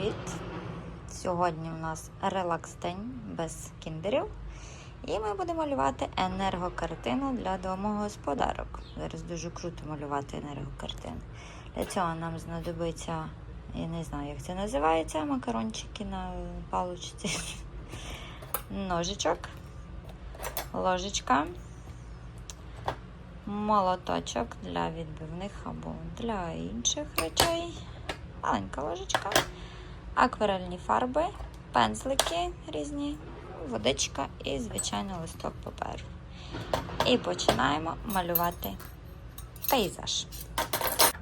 привіт! Сьогодні у нас релакс-день без кіндерів. І ми будемо малювати енергокартину для домогосподарок. Зараз дуже круто малювати енергокартини. Для цього нам знадобиться, я не знаю, як це називається, макарончики на паличці. Ножичок, ложечка, молоточок для відбивних або для інших речей маленька ложечка, акварельні фарби, пензлики різні, водичка і, звичайно, листок паперу. І починаємо малювати пейзаж.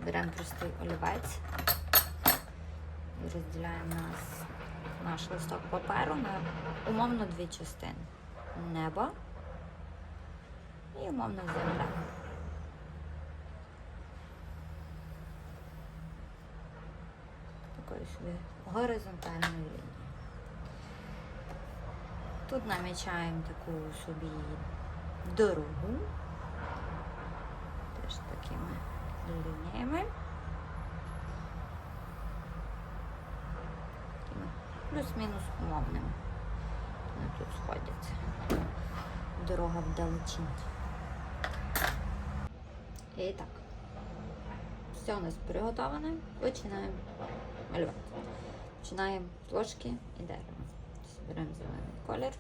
Беремо простий олівець розділяємо нас, наш листок паперу на умовно дві частини. Небо і умовно земля. Такою собі горизонтальною лінією. Тут намічаємо таку собі дорогу, теж такими лініями. Плюс-мінус умовними. Вони тут сходяться. Дорога вдалечінь. І так. Все у нас приготоване. Починаємо малювати. Починаємо ложки і дерева. Беремо зелений колір.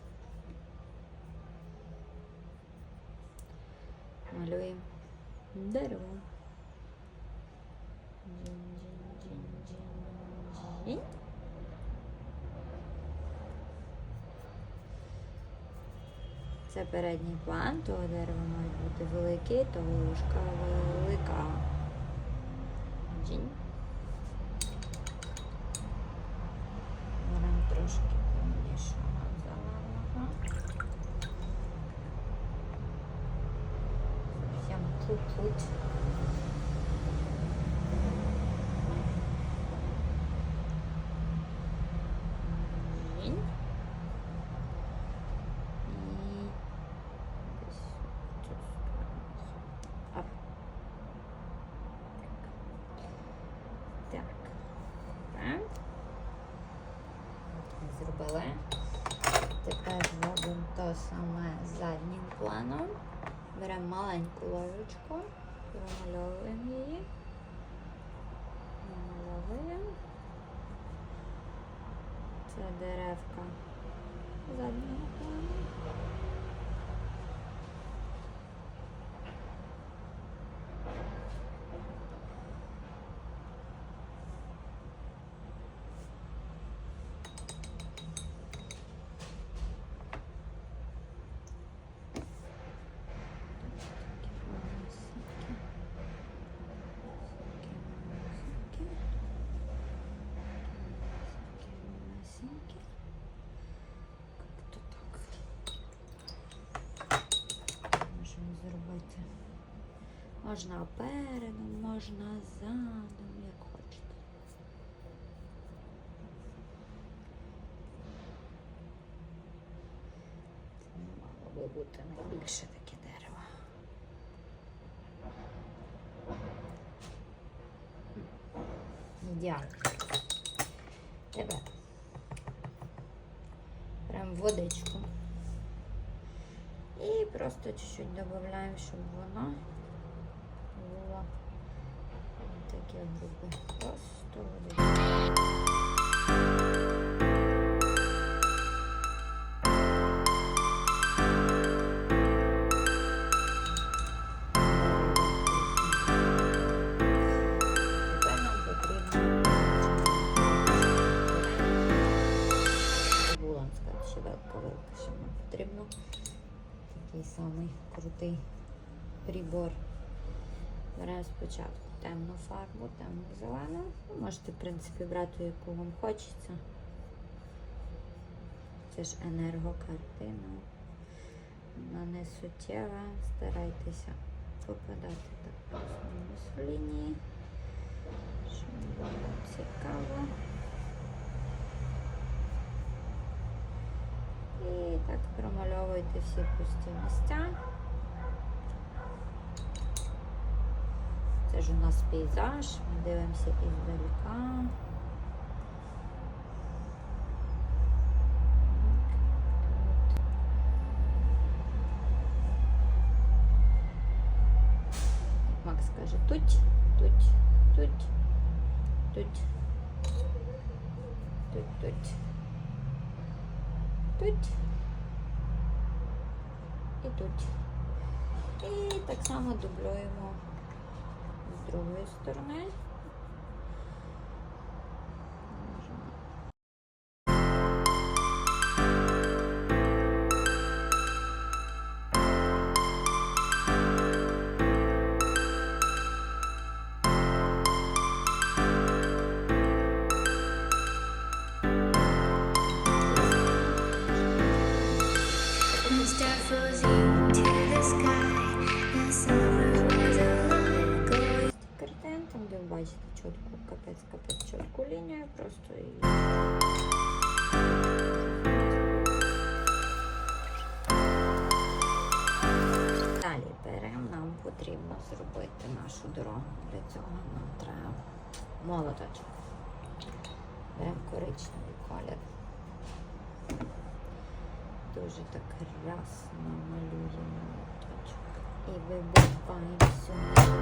Малюємо дерево. Це передній план, того дерева має бути великий, того ложка велика. Джинь. Саме заднім планом. Беремо маленьку ложечку, промальовуємо її. Намальовуємо. Це деревка заднього плану. Можемо зробити. Можна передом, можна задом, як хочете. Мало би бути найбільше таке дерево. Ідеально. Тепер прям водичку. І просто чуть-чуть додаємо, щоб воно було грубе. Просто що нам потрібно. Такий самий крутий прибор. Беремо спочатку темну фарбу, темну зелену. Ви можете, в принципі, брати, яку вам хочеться. Це ж енергокартина. Вона не суттєва. Старайтеся попадати так плюс-мінус лінії. Щоб було цікаво. І так промальовуйте всі пусті місця. Це ж у нас пейзаж, ми дивимося іздаліка. Макс каже, тут, тут, тут, тут, тут, тут, тут і тут. І так само дублюємо з другої сторони. Чітку, капець, капець, чітку лінію, просто і. Далі беремо, нам потрібно зробити нашу дорогу. Для цього нам треба молоточок. Беремо коричневий колір. Дуже так рясно малюємо молоточок. І вибиваємо сюди.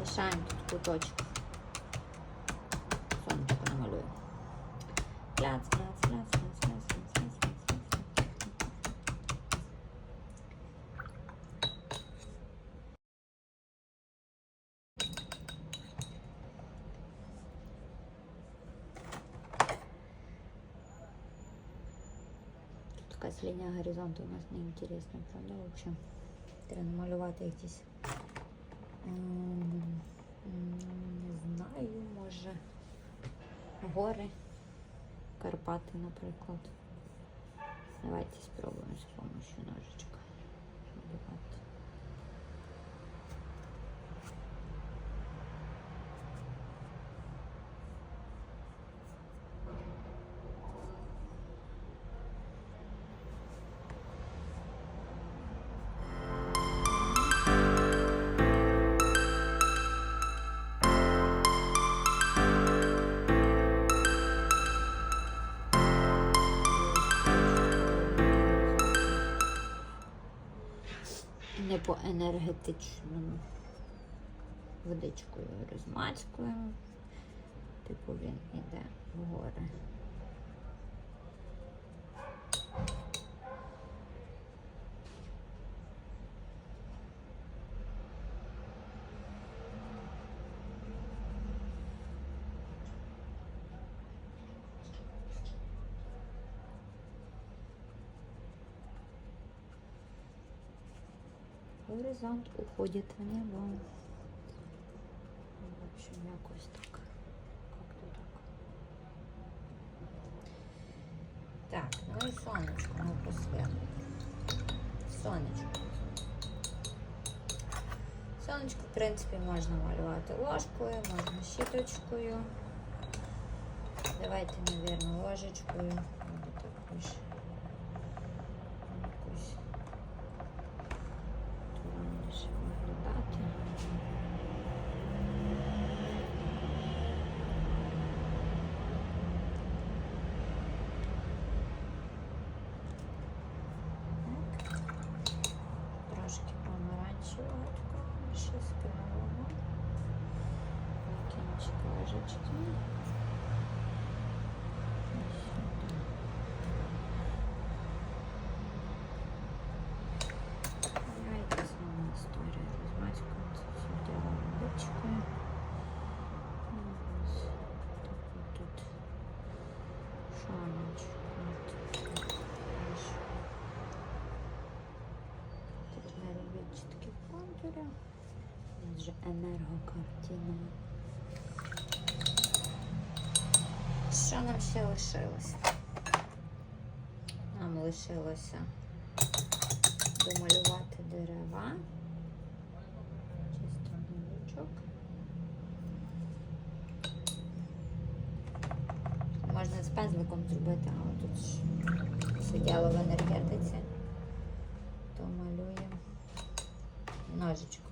Лишаємо тут куточок. линия горизонта у нас неинтересная, правда, в общем. Треба намалювати якісь. Не знаю, може. Гори. Карпати, наприклад. Давайте спробуємо. Не по енергетичному водичкою розмацькуємо. Типу він іде вгори. Горизонт уходит в небо. В общем, якось так. Как-то так. Так, ну і сонечко ми просвятимо. Сонечко. Сонечко, в принципі, можна малювати ложкою, можна щіточкою. Давайте, мабуть, ложечкою. Буде також якусь Же енергокартина. Що нам ще лишилося? Нам лишилося домалювати дерева. Чисто новичок. Можна з пензликом зробити, але тут сиділо в енергетиці. То малюємо ножичком.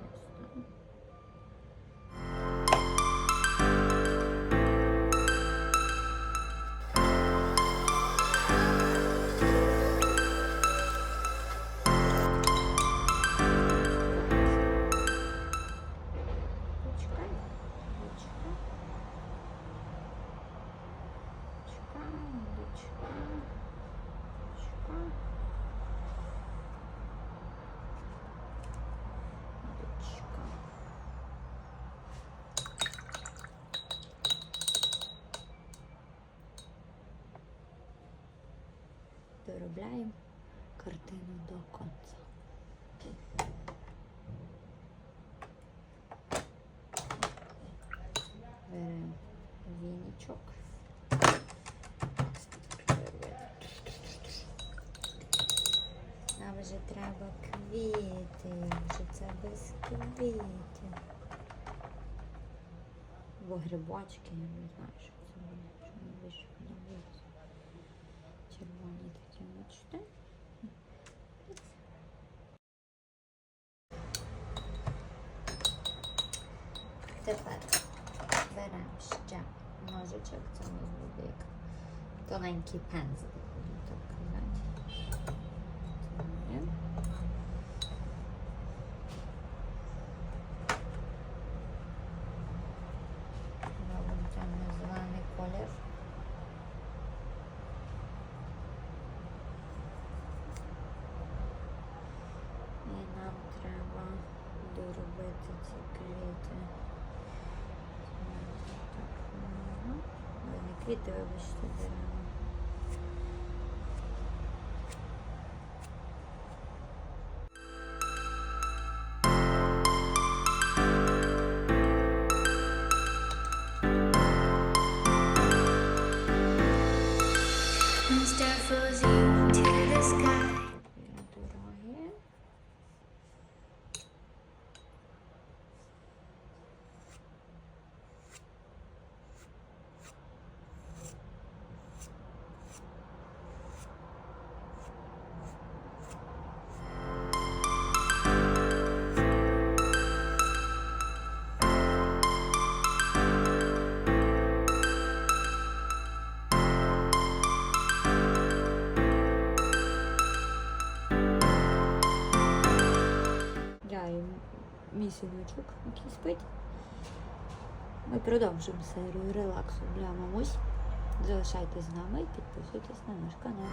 Доробляємо картину до кінця. Беремо вінічок. Нам вже треба квіти, вже це без квітів. Бо грибочки, я не знаю, що ще ножичок, це у нас буде як тоненький пензлик, будемо так казати. Робимо темно-зелений колір. І нам треба доробити ці. ой, не квіти, вибачте, дерева. One star falls сіночок який спить. Ми продовжимо серію релаксу для мамусь. Залишайтесь з нами і підписуйтесь на наш канал.